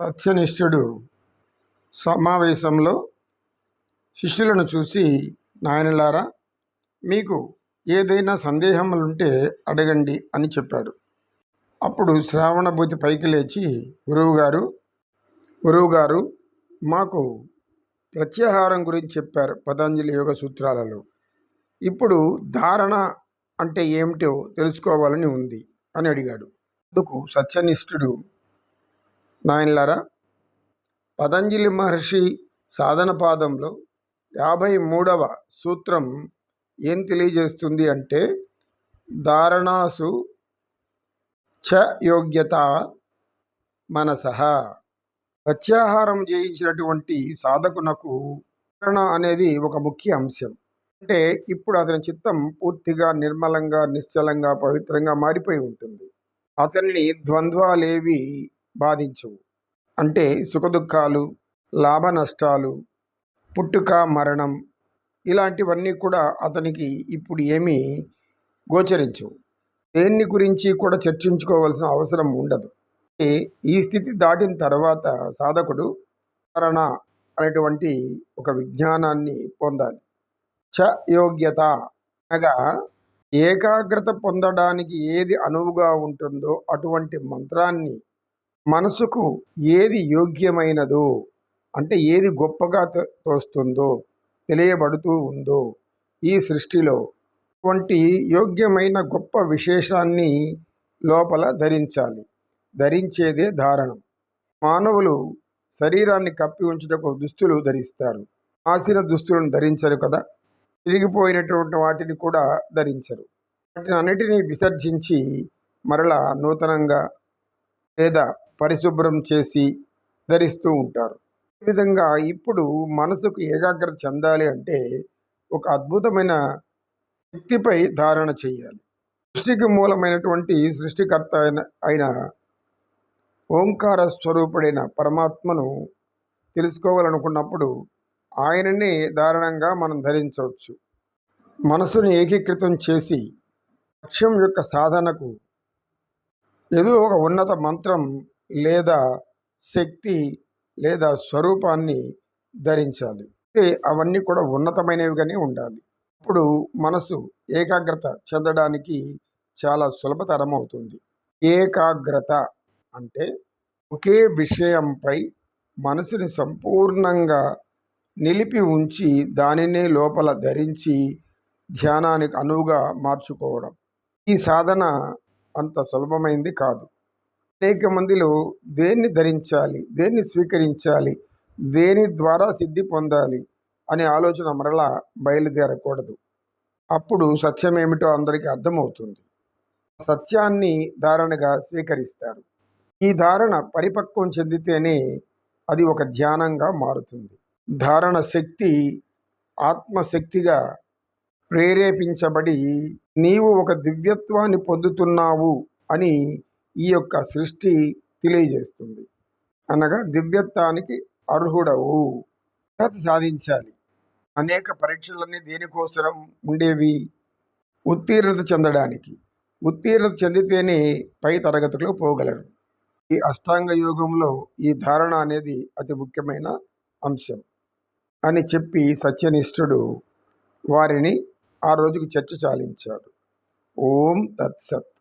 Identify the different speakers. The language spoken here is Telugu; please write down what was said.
Speaker 1: సత్యనిష్ఠుడు సమావేశంలో శిష్యులను చూసి నాయనలారా మీకు ఏదైనా సందేహములుంటే అడగండి అని చెప్పాడు. అప్పుడు శ్రావణభూతి పైకి లేచి గురువుగారు గురువుగారు మాకు ప్రత్యాహారం గురించి చెప్పారు పతంజలి యోగ సూత్రాలలో. ఇప్పుడు ధారణ అంటే ఏమిటో తెలుసుకోవాలని ఉంది అని అడిగాడు. అందుకు సత్యనిష్ఠుడు నాయనలారా పతంజలి మహర్షి సాధన పాదంలో యాభై మూడవ సూత్రం ఏం తెలియజేస్తుంది అంటే ధారణాసు చ యోగ్యత మనస. ప్రత్యాహారం చేయించినటువంటి సాధకునకు ధారణ అనేది ఒక ముఖ్య అంశం. అంటే ఇప్పుడు అతని చిత్తం పూర్తిగా నిర్మలంగా నిశ్చలంగా పవిత్రంగా మారిపోయి ఉంటుంది. అతన్ని ద్వంద్వాలేవి బాధించవు అంటే సుఖదుఖాలు లాభ నష్టాలు పుట్టుక మరణం ఇలాంటివన్నీ కూడా అతనికి ఇప్పుడు ఏమీ గోచరించవు. దేన్ని గురించి కూడా చర్చించుకోవాల్సిన అవసరం ఉండదు. ఈ స్థితి దాటిన తర్వాత సాధకుడు ధారణ అనేటువంటి ఒక విజ్ఞానాన్ని పొందాలి. చ యోగ్యత అనగా ఏకాగ్రత పొందడానికి ఏది అనువుగా ఉంటుందో అటువంటి మంత్రాన్ని మనసుకు ఏది యోగ్యమైనదో అంటే ఏది గొప్పగా తోస్తుందో తెలియబడుతూ ఉందో ఈ సృష్టిలో వంటి యోగ్యమైన గొప్ప విశేషాన్ని లోపల ధరించాలి. ధరించేదే ధారణం. మానవులు శరీరాన్ని కప్పి ఉంచుటకు దుస్తులు ధరిస్తారు. ఆసిన దుస్తులను ధరించరు కదా? తిరిగిపోయినటువంటి వాటిని కూడా ధరించరు. వాటిని అన్నిటినీ విసర్జించి మరలా నూతనంగా లేదా పరిశుభ్రం చేసి ధరిస్తూ ఉంటారు. ఈ విధంగా ఇప్పుడు మనసుకు ఏకాగ్రత చెందాలి అంటే ఒక అద్భుతమైన శక్తిపై ధారణ చేయాలి. సృష్టికి మూలమైనటువంటి సృష్టికర్త అయిన అయిన ఓంకార స్వరూపుడైన పరమాత్మను తెలుసుకోవాలనుకున్నప్పుడు ఆయననే దారుణంగా మనం ధరించవచ్చు. మనసును ఏకీకృతం చేసి లక్ష్యం యొక్క సాధనకు ఏదో ఒక ఉన్నత మంత్రం లేదా శక్తి లేదా స్వరూపాన్ని ధరించాలి. అయితే అవన్నీ కూడా ఉన్నతమైనవిగానే ఉండాలి. అప్పుడు మనసు ఏకాగ్రత చెందడానికి చాలా సులభతరం అవుతుంది. ఏకాగ్రత అంటే ఒకే విషయంపై మనసుని సంపూర్ణంగా నిలిపి ఉంచి దానినే లోపల ధరించి ధ్యానానికి అనువుగా మార్చుకోవడం. ఈ సాధన అంత సులభమైంది కాదు. అనేక మందిలో దేన్ని ధరించాలి దేన్ని స్వీకరించాలి దేని ద్వారా సిద్ధి పొందాలి అనే ఆలోచన మరలా బయలుదేరకూడదు. అప్పుడు సత్యం ఏమిటో అందరికీ అర్థమవుతుంది. సత్యాన్ని ధారణగా స్వీకరిస్తారు. ఈ ధారణ పరిపక్వం చెందితేనే అది ఒక ధ్యానంగా మారుతుంది. ధారణ శక్తి ఆత్మశక్తిగా ప్రేరేపించబడి నీవు ఒక దివ్యత్వాన్ని పొందుతున్నావు అని ఈ యొక్క సృష్టి తెలియజేస్తుంది. అనగా దివ్యత్వానికి అర్హుడవు. అర్హత సాధించాలి. అనేక పరీక్షలన్నీ దేనికోసరం ఉండేవి? ఉత్తీర్ణత చెందడానికి. ఉత్తీర్ణత చెందితేనే పై తరగతులకు పోగలరు. ఈ అష్టాంగ యోగంలో ఈ ధారణ అనేది అతి ముఖ్యమైన అంశం. అని చెప్పి సత్యనిష్ఠుడు వారిని ఆ రోజుకు చర్చ చాలించాడు. ఓం తత్సత్.